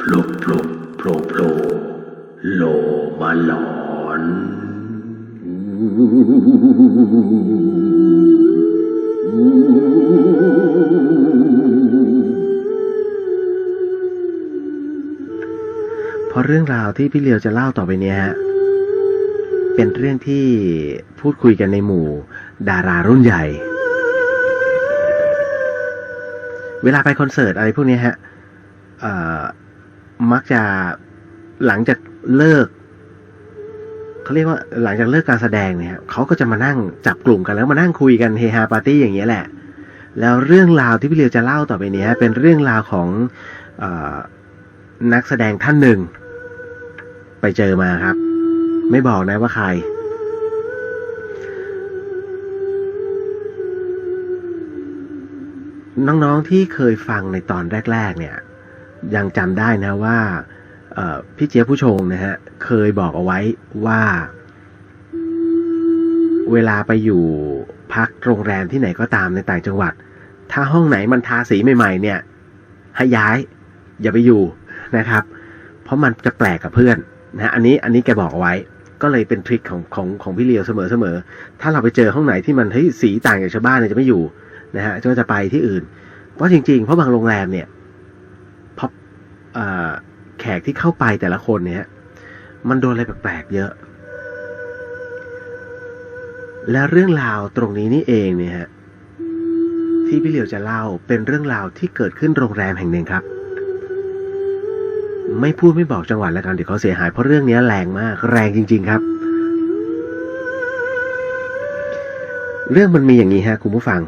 พลุพลุโผล่โผล่โลมาหลอนเพราะเรื่องราวที่พี่เลียวจะเล่าต่อไปเนี้ยฮะเป็นเรื่องที่พูดคุยกันในหมู่ ดารารุ่นใหญ่ เวลาไปคอนเสิร์ตอะไรพวกนี้ฮะ มักจะหลังจากเลิกเขาเรียกว่าหลังจากเลิกการแสดงเนี่ยเขาก็จะมานั่งจับกลุ่มกันแล้วมานั่งคุยกันเฮฮาปาร์ตี้อย่างเงี้ยแหละ แล้วเรื่องราวที่พี่เลียวจะเล่าต่อไปนี้เป็นเรื่องราวของอนักแสดงท่านหนึ่ง ไปเจอมาครับ ไม่บอกนะว่าใคร น้องๆที่เคยฟังในตอนแรก ๆ เนี่ย ยังจำได้นะว่าพี่เจี๊ยบผู้ชงนะฮะเคยบอกเอาไว้ว่า เวลาไปอยู่พักโรงแรมที่ไหนก็ตามในต่างจังหวัด ถ้าห้องไหนมันทาสีใหม่ๆ เนี่ยให้ย้ายอย่าไปอยู่นะครับ เพราะมันจะแปลกกับเพื่อนนะฮะอันนี้อันนี้แกบอกเอาไว้ ก็เลยเป็นทริคของของของพี่เลียวเสมอเสมอถ้าเราไปเจอห้องไหนที่มันเฮ้ยสีต่างจากชาวบ้านเนี่ยจะไม่อยู่นะฮะก็จะไปที่อื่น เพราะจริงๆเพราะบางโรงแรมเนี่ย แขกที่เข้าไปแต่ละคนเนี่ย มันโดนอะไรแปลกๆเยอะ และเรื่องราวตรงนี้นี่เองเนี่ยฮะที่พี่เหลียวจะเล่าเป็นเรื่องราวที่เกิดขึ้นโรงแรมแห่งหนึ่งครับ ไม่พูดไม่บอกจังหวัดแล้วกันเดี๋ยวเขาเสียหายเพราะเรื่องนี้แรงมาก แรงจริง ๆ ครับ เรื่องมันมีอย่างนี้ฮะคุณผู้ฟัง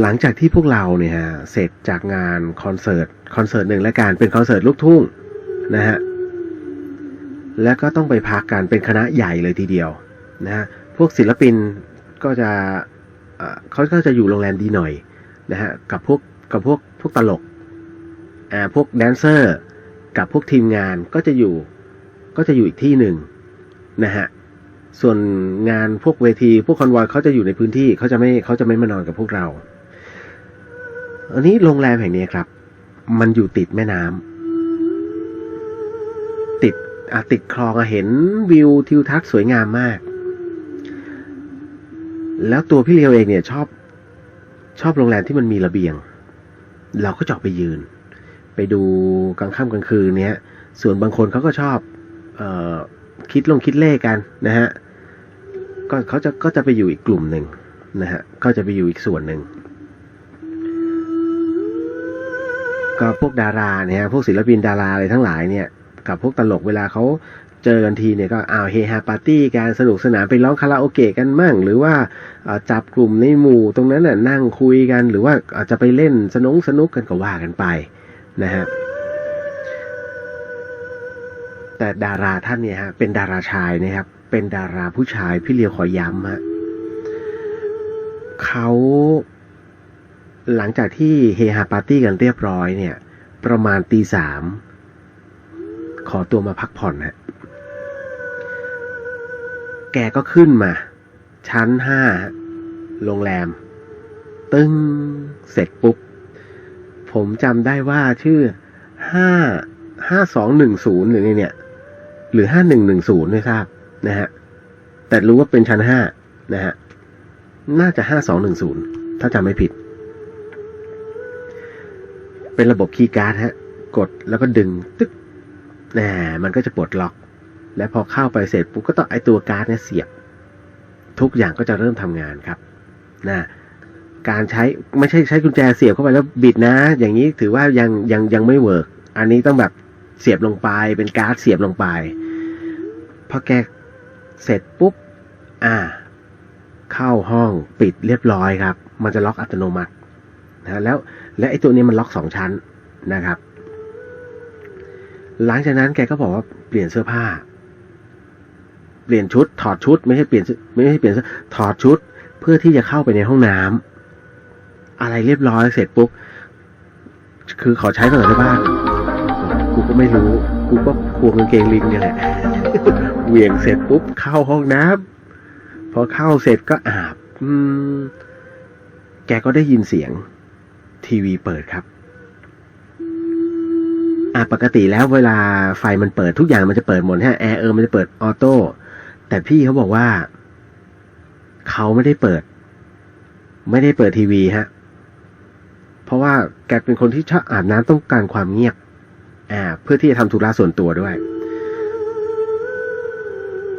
หลังจากที่พวกเราเนี่ยฮะเสร็จจากงานคอนเสิร์ตคอนเสิร์ตหนึ่งและการเป็นคอนเสิร์ตลูกทุ่งนะฮะแล้วก็ต้องไปพักกันเป็นคณะใหญ่เลยทีเดียวนะฮะพวกศิลปินก็จะเอ่อเขาก็จะอยู่โรงแรมดีหน่อยนะฮะกับพวกกับพวกพวกตลกอ่าพวกแดนเซอร์กับพวกทีมงานก็จะอยู่ก็จะอยู่อีกที่หนึ่งนะฮะส่วนงานพวกเวทีพวกคอนวอยเขาจะอยู่ในพื้นที่เขาจะไม่เขาจะไม่มานอนกับพวกเรา อันนี้โรงแรมแห่งนี้ครับ มันอยู่ติดแม่น้ำติดอะติดคลองอเห็นวิวทิวทัศน์สวยงามมาก แล้วตัวพี่เลียวเองเนี่ยชอบชอบโรงแรมที่มันมีระเบียง เราก็จออกไปยืน ไปดูกลางค่ำกลางคืนเนี้ย ส่วนบางคนเขาก็ชอบเออคิดลงคิดเลขกันนะฮะ ก็เขาจะก็จะไปอยู่อีกกลุ่มหนึ่งนะฮะ ก็จะไปอยู่อีกส่วนหนึ่ง ก็พวกดาราเนี่ยฮะพวกศิลปินดาราอะไรทั้งหลายเนี่ย กับพวกตลกเวลาเขาเจอกันทีเนี่ยก็อ้าวเฮฮาปาร์ตี้การสนุกสนานไปร้องคาราโอเกะกันมั่ง หรือว่าจับกลุ่มในหมู่ตรงนั้นน่ะนั่งคุยกัน หรือว่าอาจจะไปเล่นสนุกสนุกกันก็ว่ากันไปนะฮะแต่ดาราท่านเนี่ยฮะเป็นดาราชายนะครับ เป็นดาราผู้ชายพี่เลียวขอย้ำฮะเขา หลังจากที่เฮฮาปาร์ตี้กันเรียบร้อยเนี่ย ประมาณตีสามขอตัวมาพักผ่อนฮะ แกก็ขึ้นมา ชั้นห้าโรงแรม ตึ้ง เสร็จปุ๊บ ผมจำได้ว่าชื่อห้าห้าสองหนึ่งศูนย์หรือไงเนี่ย หรือห้าหนึ่งหนึ่งศูนย์ไม่ทราบนะฮะ แต่รู้ว่าเป็นชั้นห้านะฮะ น่าจะห้าสองหนึ่งศูนย์ถ้าจำไม่ผิด เป็นระบบคีย์การ์ดฮะ กดแล้วก็ดึงตึ๊กแหมมันก็จะปลดล็อก และพอเข้าไปเสร็จปุ๊บก็ต้องไอตัวการ์ดเนี่ยเสียบ ทุกอย่างก็จะเริ่มทำงานครับนะการใช้ไม่ใช่ใช้กุญแจเสียบเข้าไปแล้วบิดนะ อย่างนี้ถือว่ายังยังยังไม่เวิร์กอันนี้ต้องแบบเสียบลงไปเป็นการ์ดเสียบลงไปพอแกเสร็จปุ๊บ อ่า เข้าห้องปิดเรียบร้อยครับ มันจะล็อกอัตโนมัตินะแล้ว และไอ้ตัวนี้มันล็อกสองชั้นนะครับ หลังจากนั้นแกก็บอกว่าเปลี่ยนเสื้อผ้า เปลี่ยนชุด ถอดชุด ไม่ใช่เปลี่ยนไม่ใช่เปลี่ยนเสื้อถอดชุดเพื่อที่จะเข้าไปในห้องน้ำอะไรเรียบร้อยเสร็จปุ๊บคือขอใช้ก่อนได้บ้างกูก็ไม่รู้ กูก็ควงกางเกงลิงเนี่ยแหละเหวี่ยงเสร็จปุ๊บเข้าห้องน้ำพอเข้าเสร็จก็อาบ อืม แกก็ได้ยินเสียง ทีวีเปิดครับอะปกติแล้วเวลาไฟมันเปิดทุกอย่างมันจะเปิดหมดฮะแอร์เออมันจะเปิดออโต้แต่พี่เขาบอกว่าเขาไม่ได้เปิด ไม่ได้เปิดทีวีฮะ เพราะว่าแกเป็นคนที่ชอบอาบน้ำต้องการความเงียบอ่าเพื่อที่จะทำธุระส่วนตัวด้วย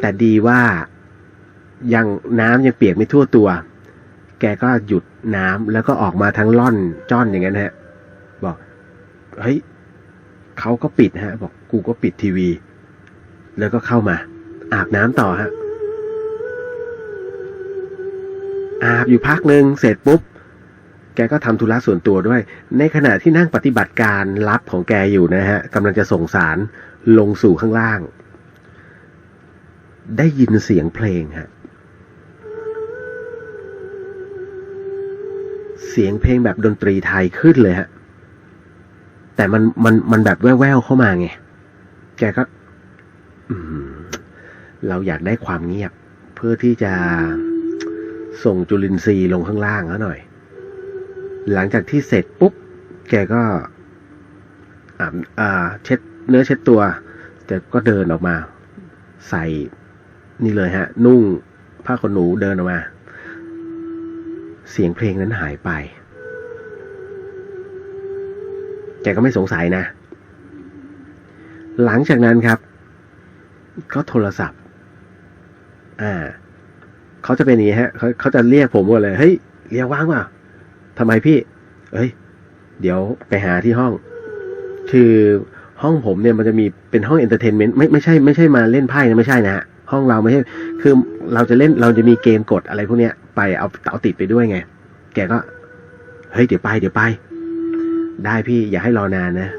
แต่ดีว่ายังน้ำยังเปียกไม่ทั่วตัว แกก็หยุดน้ำแล้วก็ออกมาทั้งล่อนจ้อนอย่างนั้นฮะ บอกเฮ้ยเขาก็ปิดฮะ บอกกูก็ปิดทีวี แล้วก็เข้ามา อาบน้ำต่อฮะ อาบอยู่พักหนึ่งเสร็จปุ๊บ แกก็ทำธุระส่วนตัวด้วย ในขณะที่นั่งปฏิบัติการลับของแกอยู่นะฮะกำลังจะส่งสารลงสู่ข้างล่าง ได้ยินเสียงเพลงฮะ สียงเพลงแบบดนตรีไทยขึ้นเลยฮะ แต่มันมันมันแบบแว่วๆเข้ามาไง แกก็เราอยากได้ความเงียบ เพื่อที่จะส่งจุลินทรีย์ลงข้างล่างเขาหน่อย หลังจากที่เสร็จปุ๊บ แกก็อ่าอ่า เช็ดเนื้อเช็ดตัว แต่ก็เดินออกมา ใส่นี่เลยฮะ นุ่งผ้าขนหนูเดินออกมา เสียงเพลงนั้นหายไป แกก็ไม่สงสัยนะ หลังจากนั้นครับ ก็โทรศัพท์ อ่า เขาจะเป็นอย่างนี้ฮะเขาเขาจะเรียกผมว่าเลย เฮ้ย เรียกว่างเปล่าทำไมพี่ เอ้ย เดี๋ยวไปหาที่ห้อง คือห้องผมเนี่ยมันจะมีเป็นห้องเอนเตอร์เทนเมนต์ไม่ไม่ใช่ไม่ใช่มาเล่นไพ่นะไม่ใช่นะฮะห้องเราไม่ใช่ คือเราจะเล่นเราจะมีเกมกดอะไรพวกเนี้ย ไปเอาเอาติดไปด้วยไง แกก็ เฮ้ยเดี๋ยวไป เดี๋ยวไป ได้พี่อย่าให้รอนานนะ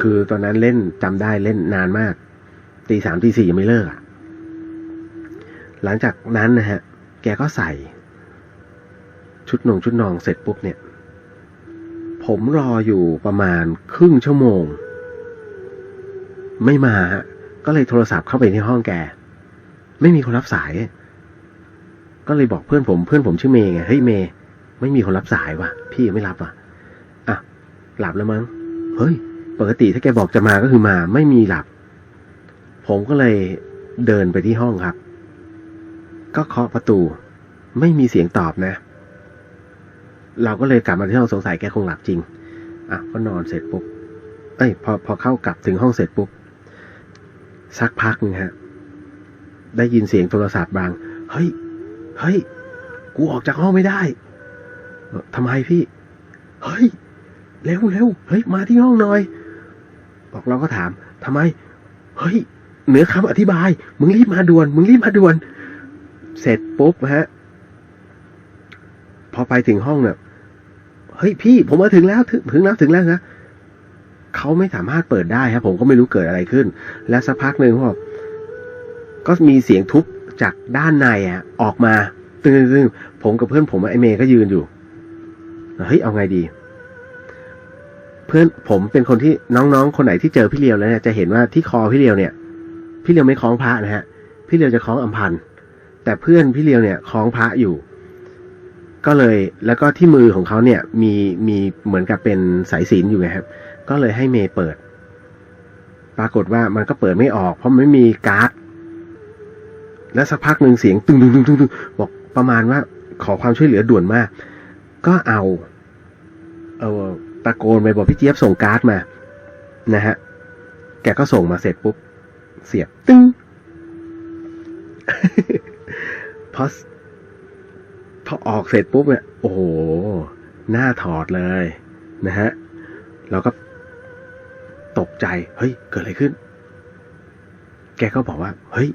คือตอนนั้นเล่นจำได้เล่นนานมากตีสามตีสี่ยังไม่เลิกอะหลังจากนั้นนะฮะ แกก็ใส่ ชุดนงชุดนองเสร็จปุ๊บเนี่ย ผมรออยู่ประมาณครึ่งชั่วโมง ไม่มา ก็เลยโทรศัพท์เข้าไปที่ห้องแก ไม่มีคนรับสาย ก็เลยบอกเพื่อนผมเพื่อนผมชื่อเมย์ไงเฮ้ยเมย์ไม่มีคนรับสายว่ะ พี่ไม่รับว่ะอะหลับแล้วมั้งเฮ้ย ปกติถ้าแกบอกจะมาก็คือมา ไม่มีหลับ ผมก็เลยเดินไปที่ห้องครับ ก็เคาะประตู ไม่มีเสียงตอบนะ เราก็เลยกลับมาที่ห้องสงสัยแกคงหลับจริงอะก็นอนเสร็จปุ๊บเอ้ยพอพอเข้ากลับถึงห้องเสร็จปุ๊บสักพักหนึงฮะ ได้ยินเสียงโทรศัพท์บาง เฮ้ย เฮ้ย กูออกจากห้องไม่ได้ทำไมพี่ เฮ้ย เร็วเร็วเฮ้ย มาที่ห้องหน่อย บอกเราก็ถามทำไม เฮ้ย เหนือคำอธิบาย มึงรีบมาด่วน มึงรีบมาด่วน เสร็จปุ๊บฮะ พอไปถึงห้องเนี่ยเฮ้ยพี่ ผมมาถึงแล้ว ถึงถึงแล้วถึงแล้วนะเขาไม่สามารถเปิดได้ครับผมก็ไม่รู้เกิดอะไรขึ้น และสักพักหนึ่งเขาบอกก็มีเสียงทุบ จากด้านในอะ ออกมาตึงตึงผมกับเพื่อนผมไอเมย์ก็ยืนอยู่เฮ้ยเอาไงดี เพื่อนผมเป็นคนที่น้องๆ คนไหนที่เจอพี่เลียวแล้วเนี่ยจะเห็นว่าที่คอพี่เลียวเนี่ย พี่เลียวไม่คล้องพระนะฮะ พี่เลียวจะคล้องอัมพันธ์แต่เพื่อนพี่เลียวเนี่ยคล้องพระอยู่ ก็เลยแล้วก็ที่มือของเขาเนี่ย มีมีเหมือนกับเป็นสายศีลอยู่ไงครับ ก็เลยให้เมย์เปิด ปรากฏว่ามันก็เปิดไม่ออก เพราะไม่มีการ์ด แล้วสักพักหนึ่งเสียงตึงตึงตึงตึงตึงบอกประมาณว่าขอความช่วยเหลือด่วนมาก ก็เอา เอาตะโกนไปบอกพี่เจี๊ยบส่งการ์ดมา นะฮะ แกก็ส่งมาเสร็จปุ๊บ เสียบตึ้งพอพอออกเสร็จปุ๊บเนี่ยโอ้โห หน้าถอดเลย นะฮะเราก็ตกใจ เฮ้ย เกิดอะไรขึ้น แกก็บอกว่า เฮ้ย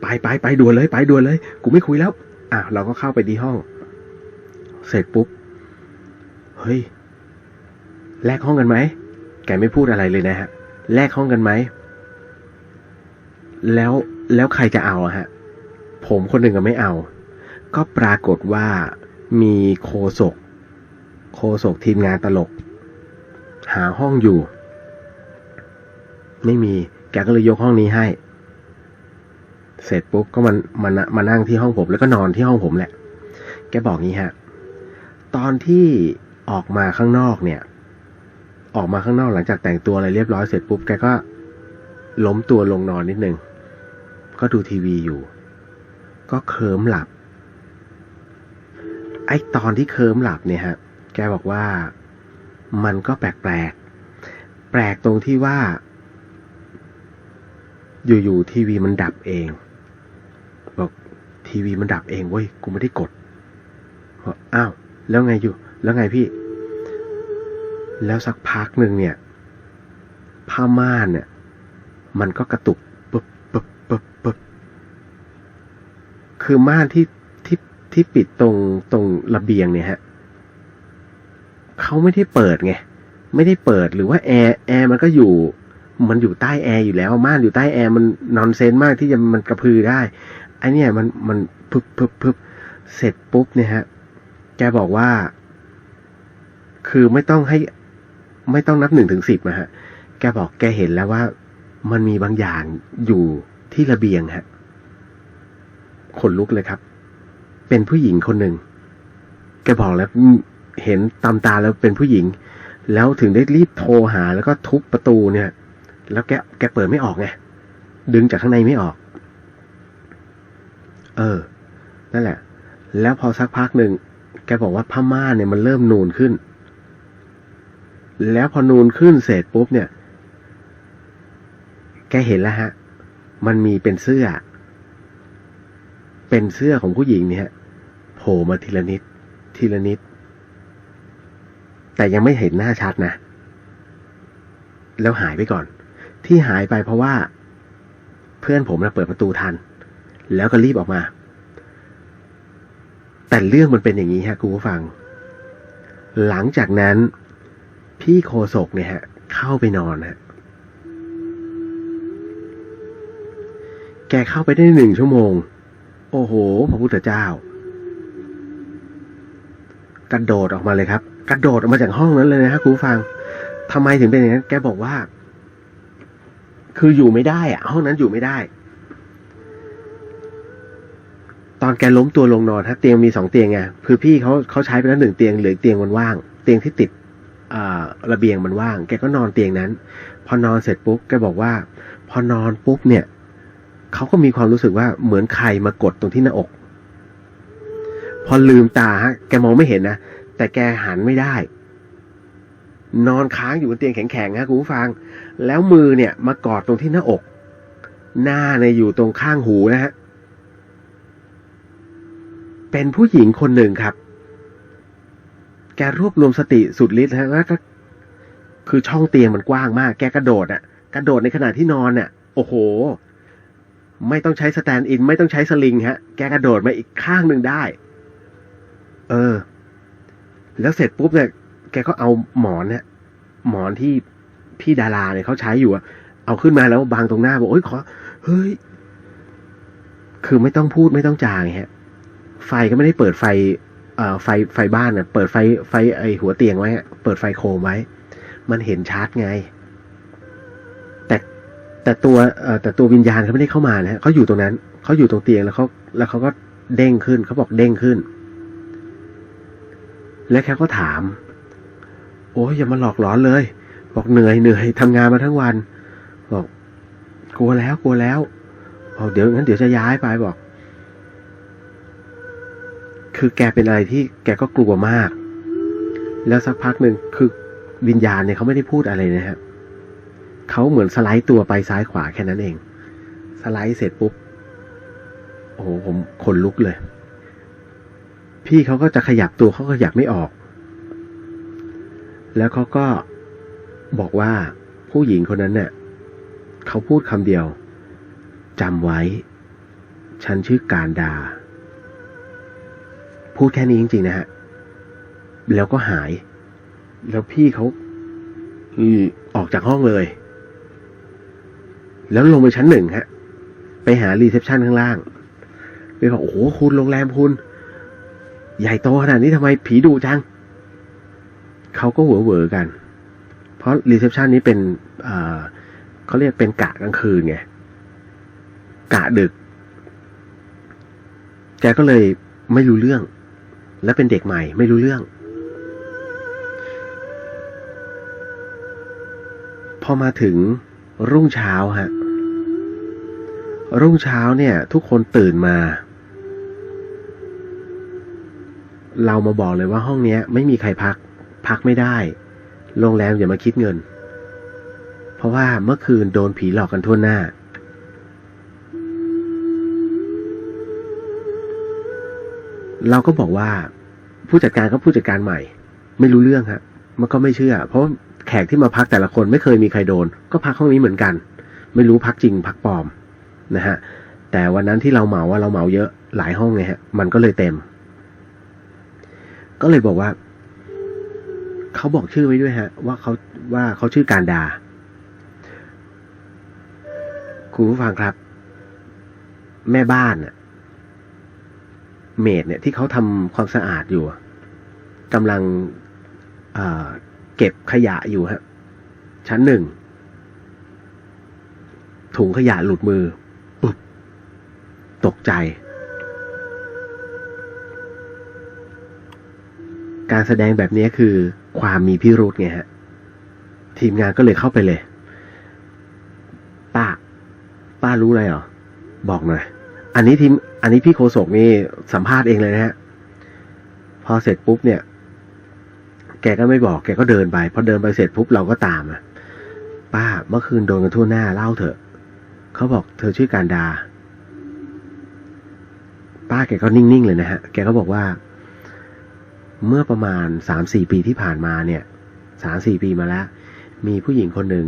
ไปไปไปด่วนเลยไปด่วนเลย กูไม่คุยแล้วอะเราก็เข้าไปที่ห้อง เสร็จปุ๊บ เฮ้ย แลกห้องกันไหม แกไม่พูดอะไรเลยนะฮะ แลกห้องกันไหม แล้วแล้วใครจะเอาอะฮะ ผมคนหนึ่งก็ไม่เอา ก็ปรากฏว่ามีโคศก โคศกทีมงานตลก หาห้องอยู่ ไม่มี แกก็เลยยกห้องนี้ให้ เสร็จปุ๊บก็มันมามานั่งที่ห้องผม แล้วก็นอนที่ห้องผมแหละ แกบอกงี้ฮะ ตอนที่ออกมาข้างนอกเนี่ย ออกมาข้างนอกหลังจากแต่งตัวอะไรเรียบร้อยเสร็จปุ๊บแกก็ล้มตัวลงนอนนิดนึง ก็ดูทีวีอยู่ ก็เคลิ้มหลับ ไอ้ตอนที่เคลิ้มหลับเนี่ยฮะ แกบอกว่ามันก็แปลกแปลกแปลกตรงที่ว่า อยู่ๆทีวีมันดับเอง ทีวีมันดับเองเว้ยกูไม่ได้กดบอกอ้าวแล้วไงอยู่ แล้วไงพี่ แล้วสักพักหนึ่งเนี่ย ผ้าม่านเนี่ย มันก็กระตุกปึ๊บปึ๊บปึ๊บปึ๊บคือม่านที่ที่ที่ปิดตรงตรงระเบียงเนี่ยฮะเขาไม่ได้เปิดไงไม่ได้เปิดหรือว่าแอร์แอร์มันก็อยู่มันอยู่ใต้แอร์อยู่แล้วม่านอยู่ใต้แอร์มันนอนเซนมากที่จะมันกระพือได้ ไอเนี่ยมันมันปึ๊บปึ๊บปึ๊บเสร็จปุ๊บเนี่ยฮะ แกบอกว่า คือไม่ต้องให้ ไม่ต้องนับหนึ่งถึงสิบนะฮะ แกบอกแกเห็นแล้วว่า มันมีบางอย่างอยู่ที่ระเบียงฮะ ขนลุกเลยครับ เป็นผู้หญิงคนหนึ่ง แกบอกแล้วเห็นตามตาแล้วเป็นผู้หญิง แล้วถึงได้รีบโทรหา แล้วก็ทุบประตูเนี่ย แล้วแกแกเปิดไม่ออกไง ดึงจากข้างในไม่ออก เออ นั่นแหละ แล้วพอสักพักหนึ่งแกบอกว่าผ้าม่านเนี่ยมันเริ่มนูนขึ้น แล้วพอนูนขึ้นเสร็จปุ๊บเนี่ย แกเห็นแล้วฮะ มันมีเป็นเสื้อ เป็นเสื้อของผู้หญิงเนี่ยโผล่มาทีละนิด ทีละนิด แต่ยังไม่เห็นหน้าชัดนะ แล้วหายไปก่อน ที่หายไปเพราะว่า เพื่อนผมนะเปิดประตูทัน แล้วก็รีบออกมา แต่เรื่องมันเป็นอย่างนี้ฮะคุณผู้ฟัง หลังจากนั้น พี่โคศกเนี่ยฮะ เข้าไปนอนฮะแกเข้าไปได้หนึ่งชั่วโมง โอ้โห พระพุทธเจ้ากระโดดออกมาเลยครับกระโดดออกมาจากห้องนั้นเลยนะฮะคุณผู้ฟังทำไมถึงเป็นอย่างนั้น แกบอกว่า คืออยู่ไม่ได้อะห้องนั้นอยู่ไม่ได้ ตอนแกล้มตัวลงนอนฮะเตียงมีสองเตียงไงคือพี่เขาเขาใช้ไปแล้วหนึ่งเตียงเหลือเตียงมันว่าง เตียงที่ติดระเบียงมันว่าง แกก็นอนเตียงนั้น พอนอนเสร็จปุ๊บแกบอกว่า พอนอนปุ๊บเนี่ยเขาก็มีความรู้สึกว่าเหมือนใครมากดตรงที่หน้าอก พอลืมตาฮะแกมองไม่เห็นนะแต่แกหันไม่ได้ นอนค้างอยู่บนเตียงแข็งๆฮะคุณผู้ฟัง แล้วมือเนี่ยมากอดตรงที่หน้าอก หน้าเนี่ยอยู่ตรงข้างหูนะฮะ เป็นผู้หญิงคนหนึ่งครับ แกรวบรวมสติสุดฤทธิ์ฮะแล้วก็ คือช่องเตียงมันกว้างมาก แกกระโดดอะ กระโดดในขณะที่นอนเนี่ยโอ้โห ไม่ต้องใช้สแตนด์อิน ไม่ต้องใช้สลิงฮะ แกกระโดดมาอีกข้างหนึ่งได้ เออ แล้วเสร็จปุ๊บเนี่ย แกก็เอาหมอนเนี่ยหมอนที่พี่ดาราเนี่ยเขาใช้อยู่อะเอาขึ้นมาแล้วบางตรงหน้าบอกโอ้ยขอ เฮ้ย คือไม่ต้องพูดไม่ต้องจางฮะ ไฟก็ไม่ได้เปิดไฟไฟไฟบ้านอะ เปิดไฟไฟไอหัวเตียงไว้เปิดไฟโคมไว้ มันเห็นชัดไง แต่แต่ตัวแต่ตัววิญญาณเขาไม่ได้เข้ามานะฮะเขาอยู่ตรงนั้นเขาอยู่ตรงเตียงแล้วเขาแล้วเขาก็เด้งขึ้นเขาบอกเด้งขึ้น แล้วแค่ก็ถาม โอ้ยอย่ามาหลอกหลอนเลย บอกเหนื่อยเหนื่อยทำงานมาทั้งวัน บอก กลัวแล้วกลัวแล้วบอกเดี๋ยวงั้นเดี๋ยวจะย้ายไปบอก คือแกเป็นอะไรที่แกก็กลัวมาก แล้วสักพักหนึ่งคือวิญญาณเนี่ยเขาไม่ได้พูดอะไรนะครับเขาเหมือนสไลด์ตัวไปซ้ายขวาแค่นั้นเอง สไลด์เสร็จปุ๊บ โอ้โหผมขนลุกเลย พี่เขาก็จะขยับตัวเขาก็ขยับไม่ออก แล้วเขาก็บอกว่าผู้หญิงคนนั้นเนี่ยเขาพูดคำเดียวจำไว้ ฉันชื่อการดา พูดแค่นี้จริงๆนะฮะ แล้วก็หาย แล้วพี่เขาอืออกจากห้องเลย แล้วลงไปชั้นหนึ่งฮะ ไปหารีเซพชันข้างล่างไปบอกโอ้โหคุณโรงแรมคุณ ใหญ่โตขนาดนี้ทำไมผีดุจัง เขาก็เหวอเหวอกัน เพราะรีเซพชันนี้เป็นเขาเรียกเป็นกะกลางคืนไง กะดึก แกก็เลยไม่รู้เรื่อง และเป็นเด็กใหม่ไม่รู้เรื่อง พอมาถึงรุ่งเช้าฮะ รุ่งเช้าเนี่ย ทุกคนตื่นมา เรามาบอกเลยว่าห้องเนี้ย ไม่มีใครพัก พักไม่ได้ โรงแรมอย่ามาคิดเงิน เพราะว่าเมื่อคืนโดนผีหลอกกันทั่วหน้า เราก็บอกว่าผู้จัดการก็ผู้จัดการใหม่ ไม่รู้เรื่องฮะ มันก็ไม่เชื่อ เพราะแขกที่มาพักแต่ละคนไม่เคยมีใครโดน ก็พักห้องนี้เหมือนกัน ไม่รู้พักจริงพักปลอมนะฮะแต่วันนั้นที่เราเหมาว่าเราเหมาเยอะหลายห้องไงฮะ มันก็เลยเต็ม ก็เลยบอกว่าเขาบอกชื่อไว้ด้วยฮะ ว่าเขาว่าเขาชื่อการดาคุณผู้ฟังครับ แม่บ้านน่ะ เมดเนี่ยที่เขาทำความสะอาดอยู่กำลังเอเก็บขยะอยู่ฮะชั้นหนึ่งถุงขยะหลุดมือปุ๊บตกใจ การแสดงแบบนี้คือความมีพิรุธไงฮะ ทีมงานก็เลยเข้าไปเลย ป้า ป้ารู้อะไรเหรอ บอกหน่อย อันนี้ทีม อันนี้พี่โคศกนี่สัมภาษณ์เองเลยนะฮะ พอเสร็จปุ๊บเนี่ย แกก็ไม่บอก แกก็เดินไป พอเดินไปเสร็จปุ๊บเราก็ตามอะ ป้าเมื่อคืนโดนกันทั่วหน้าเล่าเถอะ เขาบอกเธอชื่อการดา ป้าแกก็นิ่งๆเลยนะฮะ แกก็บอกว่า เมื่อประมาณสามสี่ปีที่ผ่านมาเนี่ยสามสี่ปีมาแล้ว มีผู้หญิงคนหนึ่ง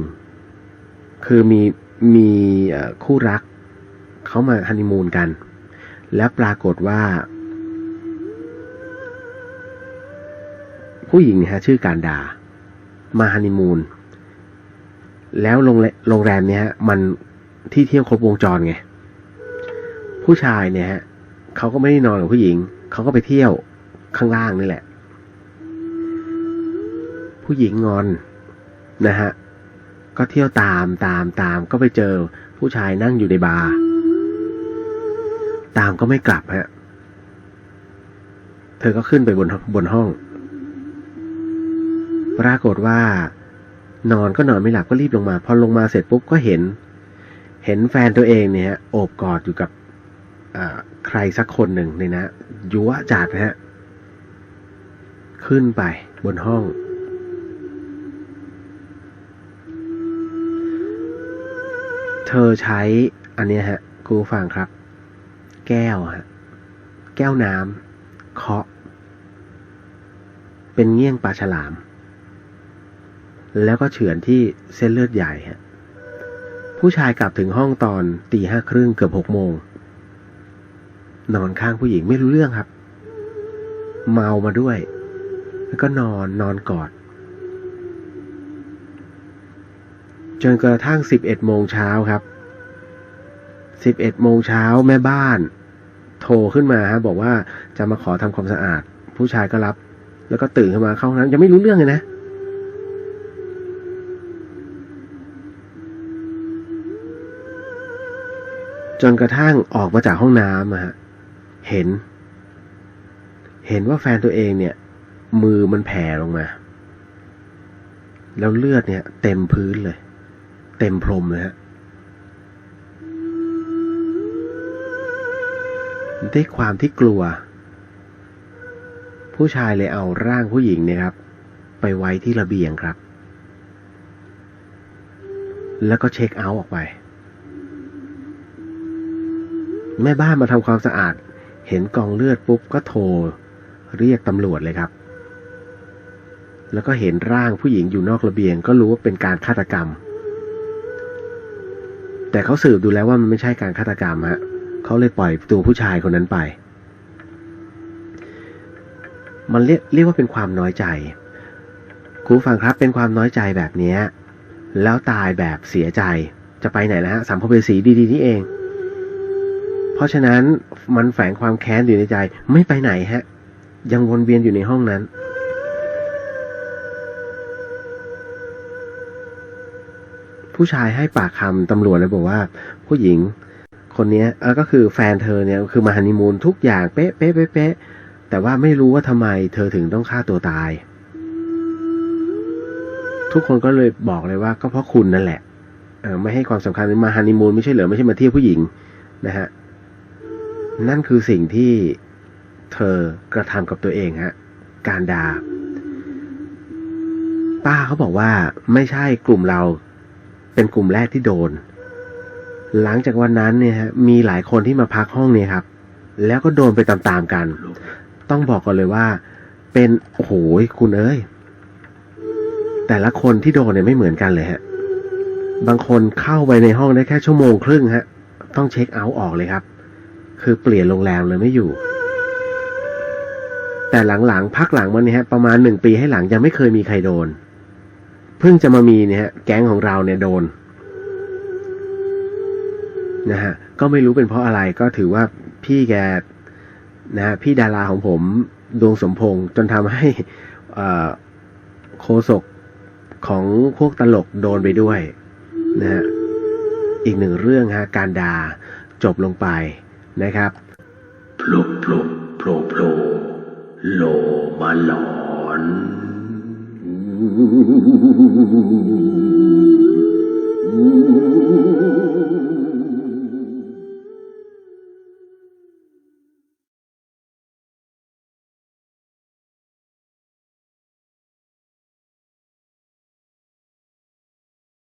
คือมีมีคู่รัก เขามาฮันนีมูนกัน แล้วปรากฏว่า ผู้หญิงนะฮะชื่อการดา มาฮันนีมูน แล้วโรงแรโรงแรมเนี้ยมันที่เที่ยวครบวงจรไง ผู้ชายเนี่ยฮะเขาก็ไม่ได้นอนกับผู้หญิง เขาก็ไปเที่ยวข้างล่างนี่แหละ ผู้หญิงงอนนะฮะ ก็เที่ยวตามตามตามก็ไปเจอผู้ชายนั่งอยู่ในบาร์ ตามก็ไม่กลับฮะ เธอก็ขึ้นไปบนบนห้อง ปรากฏว่า นอนก็นอนไม่หลับก็รีบลงมา พอลงมาเสร็จปุ๊บก็เห็น เห็นแฟนตัวเองเนี่ยโอบกอดอยู่กับใครสักคนหนึ่งเนี่ยนะยั่วจัดฮะ ขึ้นไปบนห้อง เธอใช้อันนี้ฮะครูฟังครับ แก้วฮะแก้วน้ำเคาะ เป็นเงี้ยงปลาฉลาม แล้วก็เฉือนที่เส้นเลือดใหญ่ฮะผู้ชายกลับถึงห้องตอนตีห้าครึ่งเกือบหกโมง นอนข้างผู้หญิงไม่รู้เรื่องครับ เมามาด้วย แล้วก็นอนนอนกอดจนกระทั่งสิบเอ็ดโมงเช้าครับ สิบเอ็ดโมงเช้าแม่บ้าน โทรขึ้นมาฮะบอกว่าจะมาขอทำความสะอาด ผู้ชายก็รับ แล้วก็ตื่นขึ้นมาเข้าห้องน้ำยังไม่รู้เรื่องเลยนะจนกระทั่งออกมาจากห้องน้ำอะฮะ เห็น เห็นว่าแฟนตัวเองเนี่ย มือมันแผ่ลงมา แล้วเลือดเนี่ย เต็มพื้นเลย เต็มพรมเลยฮะ ด้วยความที่กลัว ผู้ชายเลยเอาร่างผู้หญิงเนี่ยครับ ไปไว้ที่ระเบียงครับ แล้วก็เช็คเอาท์ออกไป แม่บ้านมาทำความสะอาด เห็นกองเลือดปุ๊บก็โทร เรียกตำรวจเลยครับ แล้วก็เห็นร่างผู้หญิงอยู่นอกระเบียง ก็รู้ว่าเป็นการฆาตกรรม แต่เขาสืบดูแล้วว่ามันไม่ใช่การฆาตกรรมฮะ เขาเลยปล่อยตัวผู้ชายคนนั้นไป มันเรียกเรียกว่าเป็นความน้อยใจครูฟังครับเป็นความน้อยใจแบบนี้แล้วตายแบบเสียใจจะไปไหนนะฮะสัมภเวสีดีๆนี่เอง เพราะฉะนั้นมันแฝงความแค้นอยู่ในใจไม่ไปไหนฮะ ยังวนเวียนอยู่ในห้องนั้น ผู้ชายให้ปากคำตำรวจเลยบอกว่า ผู้หญิง คนเนี้ยเออก็คือแฟนเธอเนี่ยคือมาฮันนีมูนทุกอย่างเป๊ะเป๊ะเป๊ะเป๊ะแต่ว่าไม่รู้ว่าทำไมเธอถึงต้องฆ่าตัวตาย ทุกคนก็เลยบอกเลยว่าก็เพราะคุณนั่นแหละเอไม่ให้ความสำคัญมาฮันนีมูนไม่ใช่เหรอไม่ใช่มาเที่ยวผู้หญิงนะฮะนั่นคือสิ่งที่เธอกระทำกับตัวเองฮะการดาป้าเขาบอกว่าไม่ใช่กลุ่มเราเป็นกลุ่มแรกที่โดน หลังจากวันนั้นเนี่ยฮะมีหลายคนที่มาพักห้องเนี่ยครับ แล้วก็โดนไปตามๆกัน ต้องบอกก่อนเลยว่า เป็นโอ้โหคุณเอ้ย แต่ละคนที่โดนเนี่ยไม่เหมือนกันเลยฮะ บางคนเข้าไปในห้องได้แค่ชั่วโมงครึ่งฮะ ต้องเช็คเอาท์ออกเลยครับ คือเปลี่ยนโรงแรมเลยไม่อยู่ แต่หลังๆพักหลังมันเนี่ยฮะประมาณหนึ่งปีให้หลังยังไม่เคยมีใครโดน เพิ่งจะมามีเนี่ยฮะแก๊งของเราเนี่ยโดน นะฮะก็ไม่รู้เป็นเพราะอะไรก็ถือว่าพี่แกนะฮะพี่ดาราของผมดวงสมพงษ์จนทำให้เอ่อโคศกของพวกตลกโดนไปด้วยนะฮะอีกหนึ่งเรื่องฮะการด่าจบลงไปนะครับโผล่โผล่โผล่โผล่โลมาหลอนน